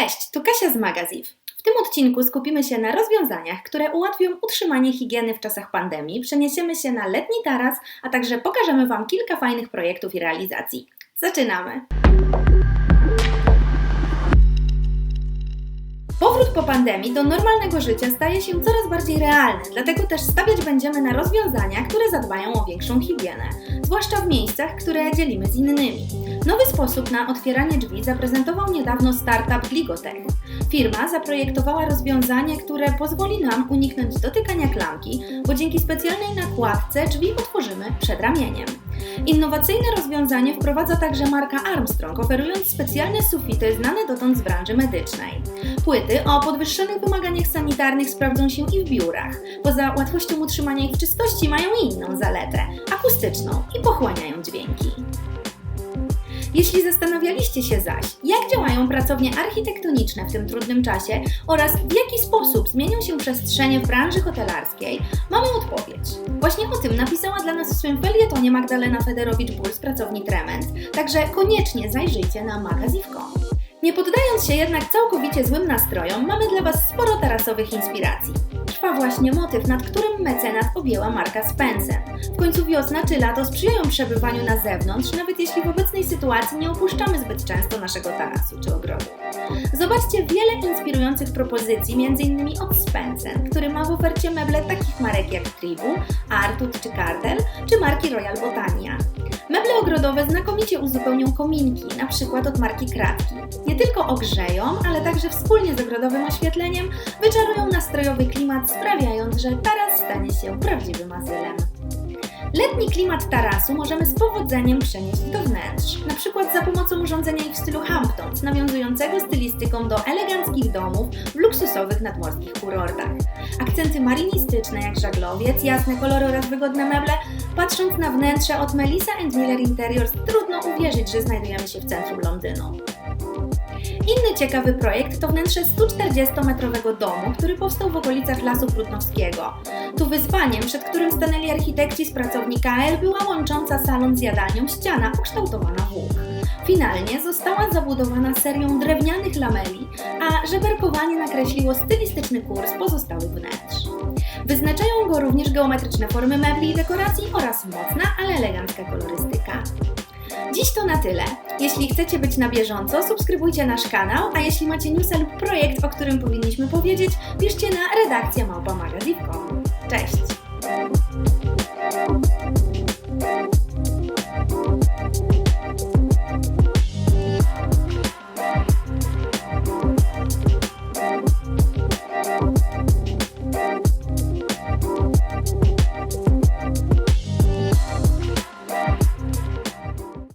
Cześć, tu Kasia z Magaziv. W tym odcinku skupimy się na rozwiązaniach, które ułatwią utrzymanie higieny w czasach pandemii. Przeniesiemy się na letni taras, a także pokażemy Wam kilka fajnych projektów i realizacji. Zaczynamy! Powrót po pandemii do normalnego życia staje się coraz bardziej realny, dlatego też stawiać będziemy na rozwiązania, które zadbają o większą higienę, zwłaszcza w miejscach, które dzielimy z innymi. Nowy sposób na otwieranie drzwi zaprezentował niedawno startup Gligotech. Firma zaprojektowała rozwiązanie, które pozwoli nam uniknąć dotykania klamki, bo dzięki specjalnej nakładce drzwi otworzymy przed ramieniem. Innowacyjne rozwiązanie wprowadza także marka Armstrong, oferując specjalne sufity znane dotąd z branży medycznej. Płyty o podwyższonych wymaganiach sanitarnych sprawdzą się i w biurach. Poza łatwością utrzymania ich w czystości mają inną zaletę akustyczną i pochłaniają dźwięki. Jeśli zastanawialiście się zaś, jak działają pracownie architektoniczne w tym trudnym czasie oraz w jaki sposób zmienią się przestrzenie w branży hotelarskiej, mamy odpowiedź. Właśnie o tym napisała dla nas w swym felietonie Magdalena Federowicz-Ból z pracowni Trement, także koniecznie zajrzyjcie na magaziv.com. Nie poddając się jednak całkowicie złym nastrojom, mamy dla Was sporo tarasowych inspiracji. Trwa właśnie motyw, nad którym mecenat objęła marka Spencer. W końcu wiosna czy lato sprzyjają przebywaniu na zewnątrz, nawet jeśli w obecnej sytuacji nie opuszczamy zbyt często naszego tarasu czy ogrodu. Zobaczcie wiele inspirujących propozycji, m.in. od Spencer, który ma w ofercie meble takich marek jak Tribu, Artut czy Cardell, czy marki Royal Botania. Meble ogrodowe znakomicie uzupełnią kominki, na przykład od marki Kratki. Nie tylko ogrzeją, ale także wspólnie z ogrodowym oświetleniem wyczarują nastrojowy klimat, sprawiając, że taras stanie się prawdziwym azylem. Letni klimat tarasu możemy z powodzeniem przenieść do wnętrz, na przykład za pomocą urządzenia w stylu Hamptons, nawiązującego stylistyką do luksusowych nadmorskich kurortach. Akcenty marinistyczne jak żaglowiec, jasne kolory oraz wygodne meble, patrząc na wnętrze od Melissa Miller Interiors trudno uwierzyć, że znajdujemy się w centrum Londynu. Inny ciekawy projekt to wnętrze 140-metrowego domu, który powstał w okolicach Lasu Prudnowskiego. Tu wyzwaniem, przed którym stanęli architekci z pracowni KL, była łącząca salon z jadalnią ściana ukształtowana w łuk. Finalnie została zabudowana serią drewnianych lameli, a żeberkowanie nakreśliło stylistyczny kurs pozostałych wnętrz. Wyznaczają go również geometryczne formy mebli i dekoracji oraz mocna, ale elegancka kolorystyka. Dziś to na tyle. Jeśli chcecie być na bieżąco, subskrybujcie nasz kanał, a jeśli macie newsa lub projekt, o którym powinniśmy powiedzieć, piszcie na redakcja małpamagaziv.com. Cześć!